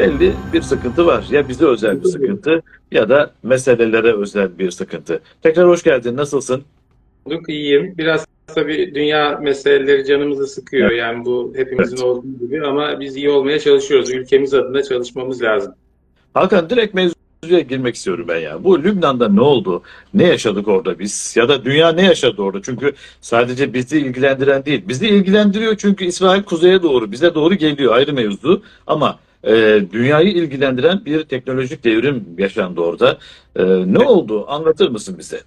belli bir sıkıntı var. Ya bize özel bir sıkıntı ya da meselelere özel bir sıkıntı. Tekrar hoş geldin. Nasılsın? Bulduk, iyiyim. Biraz tabii dünya meseleleri canımızı sıkıyor. Yani bu hepimizin Evet. olduğu gibi ama biz iyi olmaya çalışıyoruz. Ülkemiz adına çalışmamız lazım. Hakan direkt mevzuya girmek istiyorum ben ya. Bu Lübnan'da ne oldu? Ne yaşadık orada biz? Ya da dünya ne yaşadı orada? Çünkü sadece bizi ilgilendiren değil. Bizi ilgilendiriyor çünkü İsrail kuzeye doğru, bize doğru geliyor ayrı mevzu. Ama e, dünyayı ilgilendiren bir teknolojik devrim yaşandı orada. E, ne oldu? Anlatır mısın bize?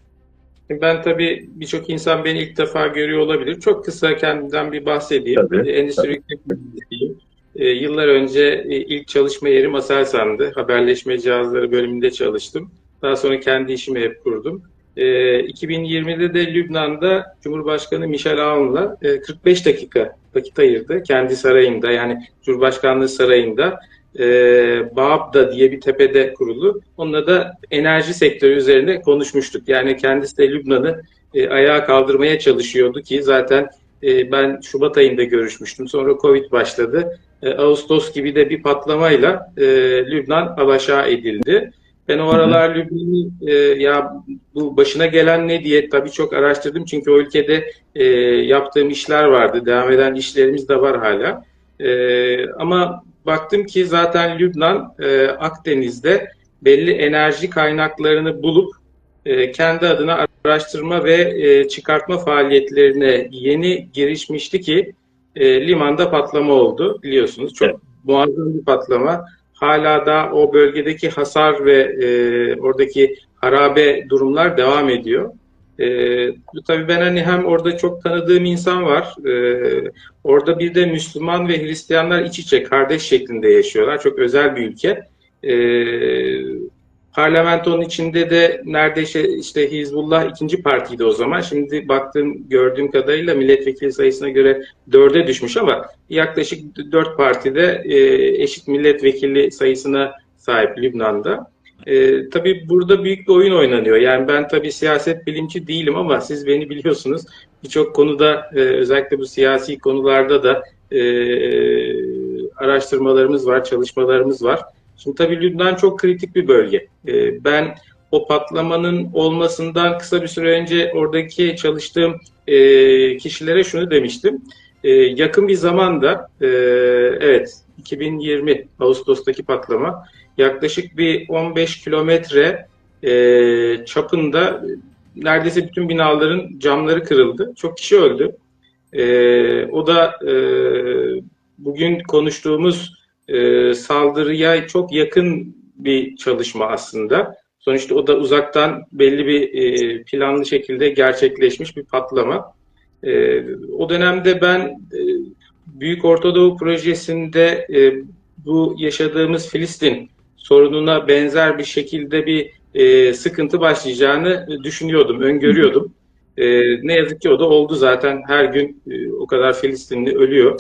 Ben tabii birçok insan beni ilk defa görüyor olabilir. Çok kısa kendimden bir bahsedeyim. Tabii. Ee, Endüstri mühendisiyim. Ee, Yıllar önce e, ilk çalışma yerim Aselsan'dı. Haberleşme cihazları bölümünde çalıştım. Daha sonra kendi işimi hep kurdum. Ee, 2020'de de Lübnan'da Cumhurbaşkanı Michel Aoun'la e, 45 dakika vakit ayırdı. Kendi sarayında yani Cumhurbaşkanlığı sarayında e, Baabda diye bir tepede kurulu. Onunla da enerji sektörü üzerine konuşmuştuk. Yani kendisi de Lübnan'ı e, ayağa kaldırmaya çalışıyordu ki zaten e, ben Şubat ayında görüşmüştüm. Sonra Covid başladı. E, Ağustos gibi de bir patlamayla e, Lübnan alaşağı edildi. Ben o aralar Lübnan'ı e, ya bu başına gelen ne diye tabii çok araştırdım. Çünkü o ülkede e, yaptığım işler vardı. Devam eden işlerimiz de var hala. E, ama baktım ki zaten Lübnan e, Akdeniz'de belli enerji kaynaklarını bulup e, kendi adına araştırma ve e, çıkartma faaliyetlerine yeni girişmişti ki e, limanda patlama oldu biliyorsunuz. Çok Evet. muazzam bir patlama. Hala da o bölgedeki hasar ve e, oradaki harabe durumlar devam ediyor. E, tabii ben hani hem orada çok tanıdığım insan var. E, orada bir de Müslüman ve Hristiyanlar iç içe kardeş şeklinde yaşıyorlar. Çok özel bir ülke. E, parlamentonun içinde de neredeyse işte Hizbullah ikinci partiydi o zaman. Şimdi baktığım gördüğüm kadarıyla milletvekili sayısına göre dörde düşmüş ama yaklaşık dört partide e, eşit milletvekili sayısına sahip Lübnan'da. E, tabii burada büyük bir oyun oynanıyor. Yani ben tabii siyaset bilimci değilim ama siz beni biliyorsunuz. Birçok konuda e, özellikle bu siyasi konularda da e, araştırmalarımız var, çalışmalarımız var. Şimdi tabii Lübnan çok kritik bir bölge. E, ben o patlamanın olmasından kısa bir süre önce oradaki çalıştığım e, kişilere şunu demiştim. E, yakın bir zamanda, e, evet 2020 Ağustos'taki patlama yaklaşık bir 15 kilometre çapında neredeyse bütün binaların camları kırıldı. Çok kişi öldü. O da bugün konuştuğumuz e, saldırıya çok yakın bir çalışma aslında. Sonuçta o da uzaktan belli bir e, planlı şekilde gerçekleşmiş bir patlama. E, o dönemde ben e, Büyük Ortadoğu Projesi'nde e, bu yaşadığımız Filistin sorununa benzer bir şekilde bir e, sıkıntı başlayacağını düşünüyordum, öngörüyordum. E, ne yazık ki o da oldu zaten. Her gün e, o kadar Filistinli ölüyor.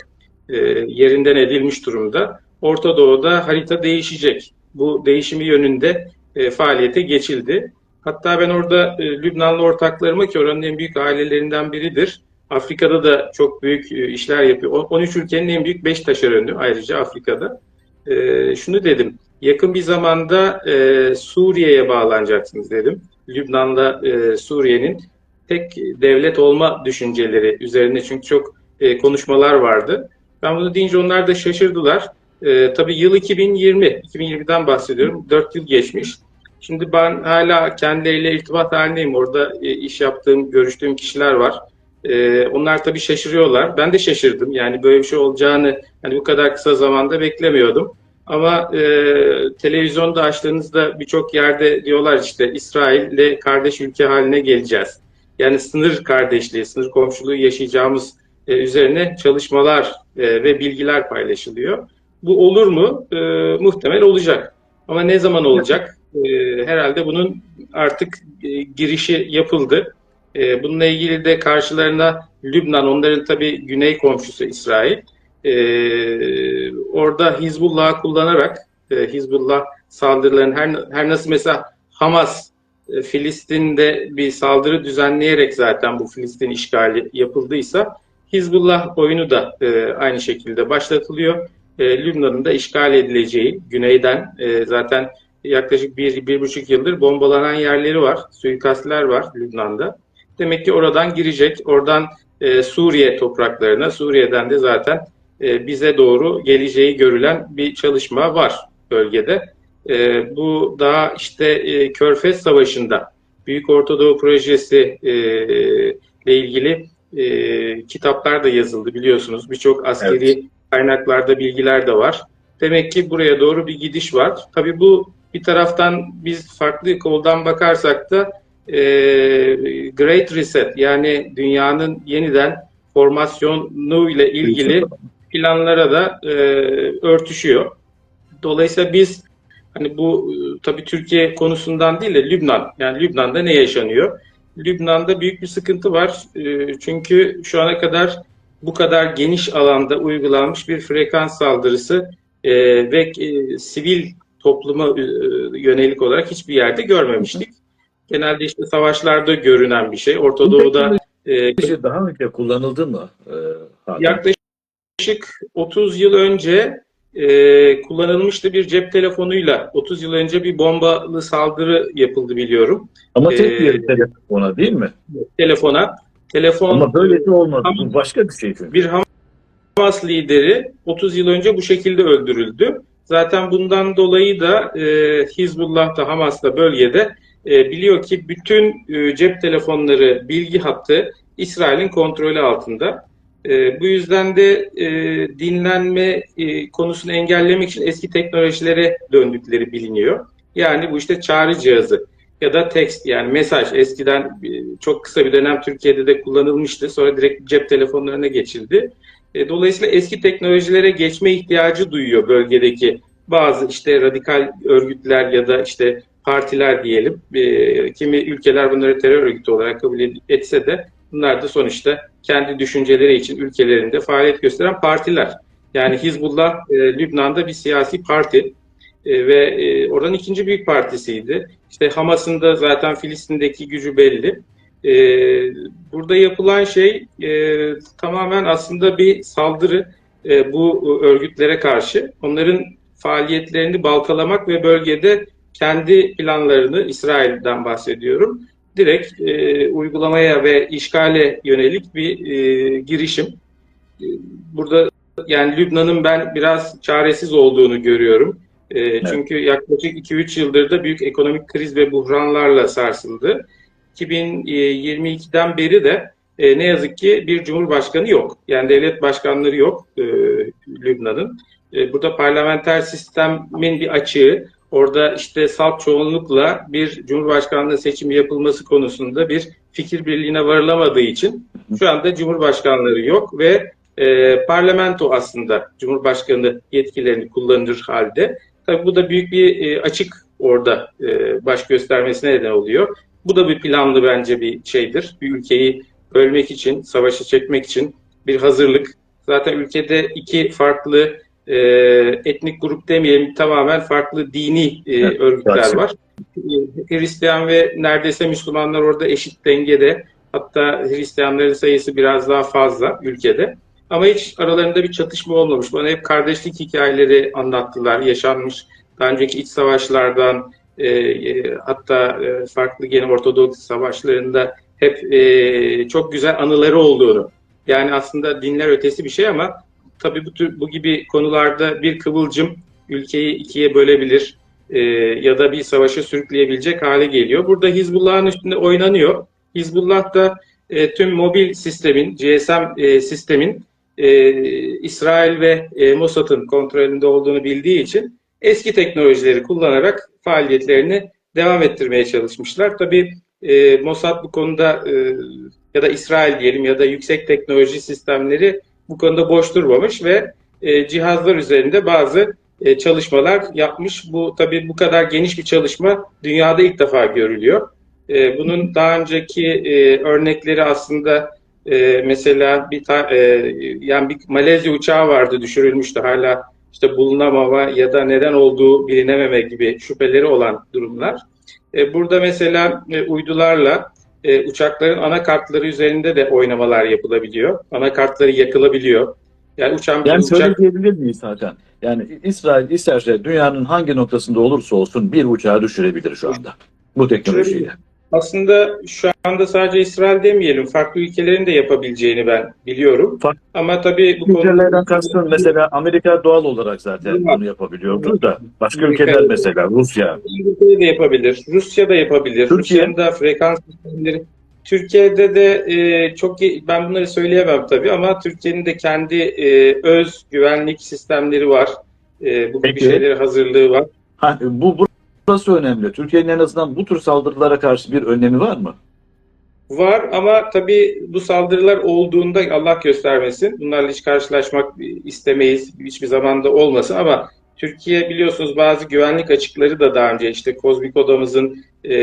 E, yerinden edilmiş durumda. Orta Doğu'da harita değişecek. Bu değişimi yönünde e, faaliyete geçildi. Hatta ben orada e, Lübnanlı ortaklarıma ki oranın en büyük ailelerinden biridir. Afrika'da da çok büyük e, işler yapıyor. O- 13 ülkenin en büyük 5 taşeronü ayrıca Afrika'da. E, şunu dedim, yakın bir zamanda e, Suriye'ye bağlanacaksınız dedim. Lübnan'la e, Suriye'nin tek devlet olma düşünceleri üzerine çünkü çok e, konuşmalar vardı. Ben bunu deyince onlar da şaşırdılar. E, tabii yıl 2020, 2020'den bahsediyorum. 4 yıl geçmiş. Şimdi ben hala kendileriyle irtibat halindeyim. Orada e, iş yaptığım, görüştüğüm kişiler var. E, onlar tabii şaşırıyorlar. Ben de şaşırdım. Yani böyle bir şey olacağını hani bu kadar kısa zamanda beklemiyordum. Ama e, televizyonda açtığınızda birçok yerde diyorlar işte İsrail'le kardeş ülke haline geleceğiz. Yani sınır kardeşliği, sınır komşuluğu yaşayacağımız e, üzerine çalışmalar e, ve bilgiler paylaşılıyor. Bu olur mu? E, muhtemel olacak. Ama ne zaman olacak? E, herhalde bunun artık e, girişi yapıldı. E, bununla ilgili de karşılarına Lübnan, onların tabii güney komşusu İsrail. E, orada Hizbullah'ı kullanarak, e, Hizbullah saldırılarını her, her nasıl mesela Hamas e, Filistin'de bir saldırı düzenleyerek zaten bu Filistin işgali yapıldıysa Hizbullah oyunu da e, aynı şekilde başlatılıyor. E, Lübnan'ın da işgal edileceği, güneyden e, zaten yaklaşık bir, bir buçuk yıldır bombalanan yerleri var, suikastler var Lübnan'da. Demek ki oradan girecek, oradan e, Suriye topraklarına, Suriye'den de zaten e, bize doğru geleceği görülen bir çalışma var bölgede. E, bu daha işte e, Körfez Savaşı'nda Büyük Ortadoğu Projesi e, ile ilgili e, kitaplar da yazıldı biliyorsunuz. Birçok askeri Evet. Kaynaklarda bilgiler de var. Demek ki buraya doğru bir gidiş var. Tabii bu bir taraftan biz farklı koldan bakarsak da e, Great Reset yani dünyanın yeniden formasyonu ile ilgili planlara da e, örtüşüyor. Dolayısıyla biz hani bu e, tabii Türkiye konusundan değil de Lübnan yani Lübnan'da ne yaşanıyor? Lübnan'da büyük bir sıkıntı var. E, çünkü şu ana kadar bu kadar geniş alanda uygulanmış bir frekans saldırısı e, ve e, sivil topluma e, yönelik olarak hiçbir yerde görmemiştik. Genelde işte savaşlarda görünen bir şey. Orta Doğu'da e, Teknoloji daha önce kullanıldı mı? E? Yaklaşık 30 yıl önce e, kullanılmıştı bir cep telefonuyla. 30 yıl önce bir bombalı saldırı yapıldı biliyorum. Ama tek e, bir telefona değil mi? Telefona. Telefon Ama böyle de olmadı. Ama- Bu başka bir şey çünkü. bir Hamas lideri 30 yıl önce bu şekilde öldürüldü. Zaten bundan dolayı da e, Hizbullah da Hamas da bölgede e, biliyor ki bütün e, cep telefonları bilgi hattı İsrail'in kontrolü altında. E, bu yüzden de e, dinlenme e, konusunu engellemek için eski teknolojilere döndükleri biliniyor. Yani bu işte çağrı cihazı ya da text yani mesaj eskiden çok kısa bir dönem Türkiye'de de kullanılmıştı. Sonra direkt cep telefonlarına geçildi. E, Dolayısıyla eski teknolojilere geçme ihtiyacı duyuyor bölgedeki bazı işte radikal örgütler ya da işte partiler diyelim. E, kimi ülkeler bunları terör örgütü olarak kabul etse de bunlar da sonuçta kendi düşünceleri için ülkelerinde faaliyet gösteren partiler. Yani Hizbullah e, Lübnan'da bir siyasi parti ve oradan ikinci büyük partisiydi. İşte Hamas'ın da zaten Filistin'deki gücü belli. E, burada yapılan şey e, tamamen aslında bir saldırı e, bu örgütlere karşı. Onların faaliyetlerini baltalamak ve bölgede kendi planlarını, İsrail'den bahsediyorum, direkt e, uygulamaya ve işgale yönelik bir e, girişim. E, burada yani Lübnan'ın ben biraz çaresiz olduğunu görüyorum. E, Çünkü yaklaşık 2-3 yıldır da büyük ekonomik kriz ve buhranlarla sarsıldı. 2022'den beri de e, ne yazık ki bir cumhurbaşkanı yok. Yani devlet başkanları yok e, Lübnan'ın. E, burada parlamenter sistemin bir açığı, orada işte salt çoğunlukla bir cumhurbaşkanlığı seçimi yapılması konusunda bir fikir birliğine varılamadığı için şu anda cumhurbaşkanları yok ve e, parlamento aslında cumhurbaşkanı yetkilerini kullanır halde. Tabii bu da büyük bir e, açık orada e, baş göstermesine neden oluyor. Bu da bir planlı bence bir şeydir. Bir ülkeyi bölmek için, savaşı çekmek için bir hazırlık. Zaten ülkede iki farklı e, etnik grup demeyelim, tamamen farklı dini e, Evet, örgütler gerçekten. var. E, Hristiyan ve neredeyse Müslümanlar orada eşit dengede. Hatta Hristiyanların sayısı biraz daha fazla ülkede. Ama hiç aralarında bir çatışma olmamış. Bana hep kardeşlik hikayeleri anlattılar, yaşanmış. Daha önceki iç savaşlardan, e, e, hatta e, farklı gene Ortodoks savaşlarında hep e, çok güzel anıları olduğunu. Yani aslında dinler ötesi bir şey ama tabii bu tür bu gibi konularda bir kıvılcım ülkeyi ikiye bölebilir e, ya da bir savaşa sürükleyebilecek hale geliyor. Burada Hizbullah'ın üstünde oynanıyor. Hizbullah da e, tüm mobil sistemin, GSM e, sistemin e, İsrail ve e, Mossad'ın kontrolünde olduğunu bildiği için eski teknolojileri kullanarak faaliyetlerini devam ettirmeye çalışmışlar. Tabii e, Mossad bu konuda e, ya da İsrail diyelim ya da yüksek teknoloji sistemleri bu konuda boş durmamış ve e, cihazlar üzerinde bazı e, çalışmalar yapmış. Bu tabii bu kadar geniş bir çalışma dünyada ilk defa görülüyor. E, bunun daha önceki e, örnekleri aslında e, mesela bir ta, e, yani bir Malezya uçağı vardı düşürülmüştü hala işte bulunamama ya da neden olduğu bilinememe gibi şüpheleri olan durumlar. E, burada mesela e, uydularla e, uçakların anakartları üzerinde de oynamalar yapılabiliyor. Anakartları yakılabiliyor. Yani uçan bir Yani uçak şöyle diyebilir miyiz Hakan? Yani İsrail isterse dünyanın hangi noktasında olursa olsun bir uçağı düşürebilir şu anda. Bu teknolojiyle. Aslında şu anda sadece İsrail demeyelim, farklı ülkelerin de yapabileceğini ben biliyorum. Fark- Ama tabii bu Ülkelerden kastım mesela Amerika doğal olarak zaten bunu yapabiliyordur da başka ülkeler mesela Rusya. İngiltere de yapabilir, Rusya da yapabilir. Türkiye? Rusya'nın da frekans sistemleri. Türkiye'de de e, çok ben bunları söyleyemem tabii ama Türkiye'nin de kendi e, öz güvenlik sistemleri var. E, bu gibi şeylere hazırlığı var. Ha, bu burası önemli. Türkiye'nin en azından bu tür saldırılara karşı bir önlemi var mı? Var ama tabii bu saldırılar olduğunda Allah göstermesin. Bunlarla hiç karşılaşmak istemeyiz. Hiçbir zamanda olmasın ama Türkiye biliyorsunuz bazı güvenlik açıkları da daha önce işte kozmik odamızın e,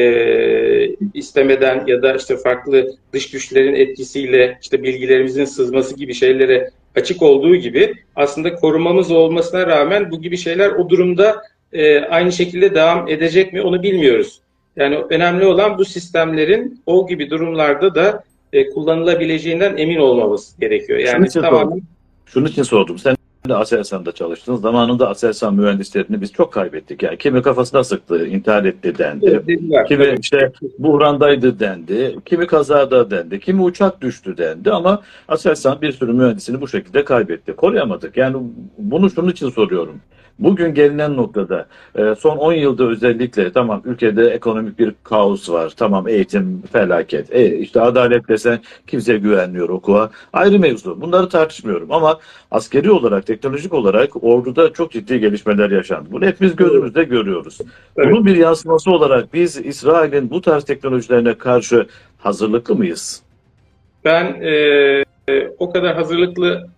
istemeden ya da işte farklı dış güçlerin etkisiyle işte bilgilerimizin sızması gibi şeylere açık olduğu gibi aslında korumamız olmasına rağmen bu gibi şeyler o durumda e, aynı şekilde devam edecek mi onu bilmiyoruz. Yani önemli olan bu sistemlerin o gibi durumlarda da e, kullanılabileceğinden emin olmamız gerekiyor. Şunun Yani için tamamen sordum. Şunun için sordum. Sen Aselsan'da çalıştın. Zamanında Aselsan mühendislerini biz çok kaybettik. Yani kimi kafasına sıktı, intihar etti dendi. dediler. Kimi işte buhrandaydı dendi, kimi kazada dendi, kimi uçak düştü dendi ama Aselsan bir sürü mühendisini bu şekilde kaybetti. Koruyamadık. Yani bunu şunun için soruyorum. Bugün gelinen noktada e, son 10 yılda özellikle tamam ülkede ekonomik bir kaos var. Tamam eğitim felaket. E, işte adalet desen kimse güvenmiyor okuğa. Ayrı mevzu. Bunları tartışmıyorum ama askeri olarak, teknolojik olarak orduda çok ciddi gelişmeler yaşandı. Bunu hepimiz gözümüzde görüyoruz. Evet. Bunun bir yansıması olarak biz İsrail'in bu tarz teknolojilerine karşı hazırlıklı mıyız? Ben e, e, o kadar hazırlıklı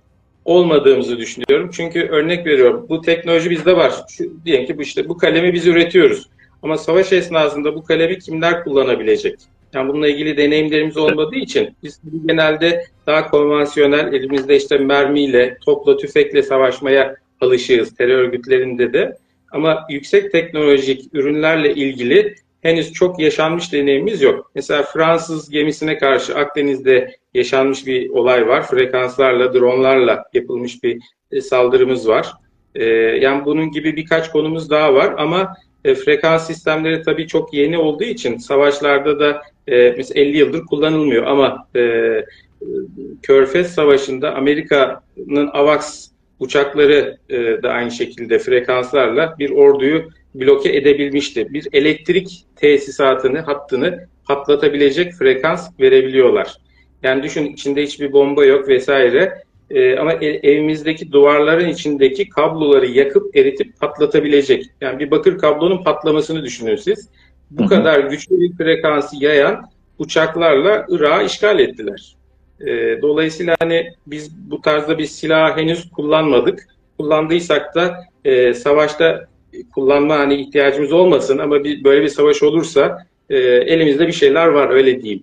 olmadığımızı düşünüyorum. Çünkü örnek veriyorum bu teknoloji bizde var. Şu, diyelim ki bu işte bu kalemi biz üretiyoruz. Ama savaş esnasında bu kalemi kimler kullanabilecek? Yani bununla ilgili deneyimlerimiz olmadığı için biz genelde daha konvansiyonel elimizde işte mermiyle, topla, tüfekle savaşmaya alışığız terör örgütlerinde de. Ama yüksek teknolojik ürünlerle ilgili henüz çok yaşanmış deneyimimiz yok. Mesela Fransız gemisine karşı Akdeniz'de yaşanmış bir olay var. Frekanslarla, dronlarla yapılmış bir e, saldırımız var. E, yani bunun gibi birkaç konumuz daha var ama e, frekans sistemleri tabii çok yeni olduğu için savaşlarda da e, mesela 50 yıldır kullanılmıyor ama e, e, Körfez Savaşı'nda Amerika'nın AVAX uçakları e, da aynı şekilde frekanslarla bir orduyu bloke edebilmişti. Bir elektrik tesisatını, hattını patlatabilecek frekans verebiliyorlar. Yani düşün içinde hiçbir bomba yok vesaire. Ee, ama e- evimizdeki duvarların içindeki kabloları yakıp eritip patlatabilecek. Yani bir bakır kablonun patlamasını düşünün siz. Bu Hı hı. kadar güçlü bir frekansı yayan uçaklarla Irak'ı işgal ettiler. Ee, dolayısıyla hani biz bu tarzda bir silah henüz kullanmadık. Kullandıysak da e, savaşta kullanma hani ihtiyacımız olmasın ama bir böyle bir savaş olursa e, elimizde bir şeyler var öyle diyeyim.